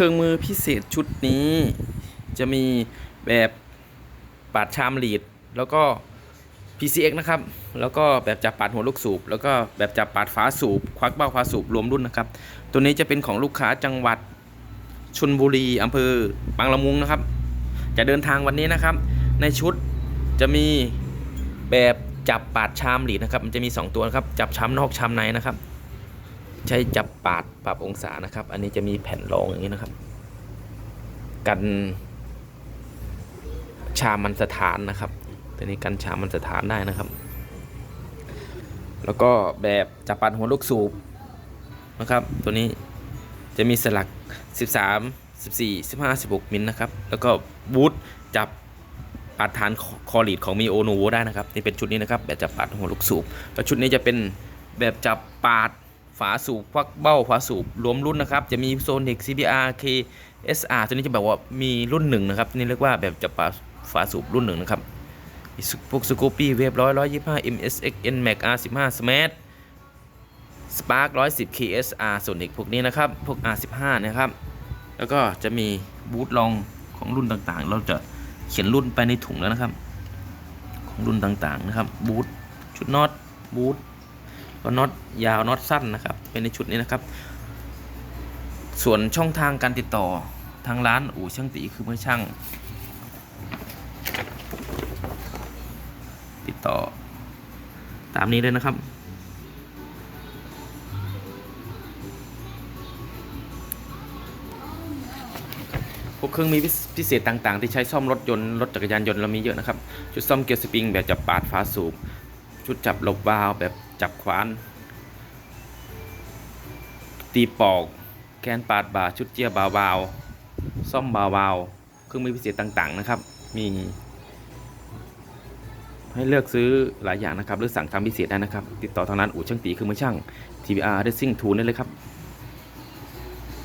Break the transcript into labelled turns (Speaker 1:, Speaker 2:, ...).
Speaker 1: รื่องมือพิเศษชุดนี้ จะมีแบบปาดชามลีด แล้วก็ PCX นะครับ แล้วก็แบบจับปาดหัวลูกสูบ แล้วก็แบบจับปาดฝาสูบ ควักเบ้าฝาสูบรวมรุ่นนะครับ ตัวนี้จะเป็นของลูกค้าจังหวัดชนบุรีอำเภอ บางละมุงนะครับ จะเดินทางวันนี้นะครับ ในชุดจะมีแบบจับปาดชามหลีดนะครับ มันจะมี 2 ตัวนะครับ จับชามนอกชามในนะครับ ใช้จับปาดปรับองศานะครับ อันนี้จะมีแผ่นรองอย่างนี้นะครับ กันชามันสถานนะครับตัวนี้กันชามันสถานได้นะครับ แล้วก็แบบจับปาดหัวลูกสูบนะครับ ตัวนี้จะมีสลัก 13 14 15 16มิลนะครับ แล้วก็บูทจับปาดฐานคอลีดของมีโอโนโวได้นะครับนี่เป็นชุดนี้นะครับ แบบจับปาดหัวลูกสูบแล้วชุดนี้จะเป็นแบบจับปาด ฝาสูบควักเบ้าฝาสูบรวมรุ่นนะครับ จะมีโซนิก CBR K SR ตัวนี้จะแบบว่ามีรุ่นหนึ่งนะครับ นี่เรียกว่าแบบจับปาฝาสูบรุ่นหนึ่งนะครับพวกสกูปี้เวฟร้อยร้อยยี่ห้า MSX N Max R 15 Smart Spark 110 KSR ส่วนอีกพวกนี้นะครับ พวก R15 นะครับ แล้วก็จะมีบูทลองของรุ่นต่างๆ เราจะเขียนรุ่นไปในถุงแล้วนะครับ ของรุ่นต่างๆนะครับบูทชุดน็อตบูท ก็น็อตยาวน็อตสั้นนะครับ เป็นในชุดนี้นะครับ ส่วนช่องทางการติดต่อทางร้านอู่ช่างตีคือเมื่อช่าง ติดต่อ ตามนี้เลยนะครับ พวกเครื่องมือพิเศษต่างๆ ที่ใช้ซ่อมรถยนต์ รถจักรยานยนต์เรามีเยอะนะครับชุดซ่อมเกียร์สปริงแบบจับปาดฝาสูบ ชุดจับลบวาวแบบจับขวาน ตีปอก แกนปาดบาชุดเจียบาวาว ซ่อมบาวาว เครื่องมือพิเศษต่างๆนะครับ มี ให้เลือกซื้อหลายอย่างนะครับ หรือสั่งทำพิเศษได้นะครับ ติดต่อทางร้านอู่ช่างตีคือมือช่าง TBR Racing Tool ได้เลยครับ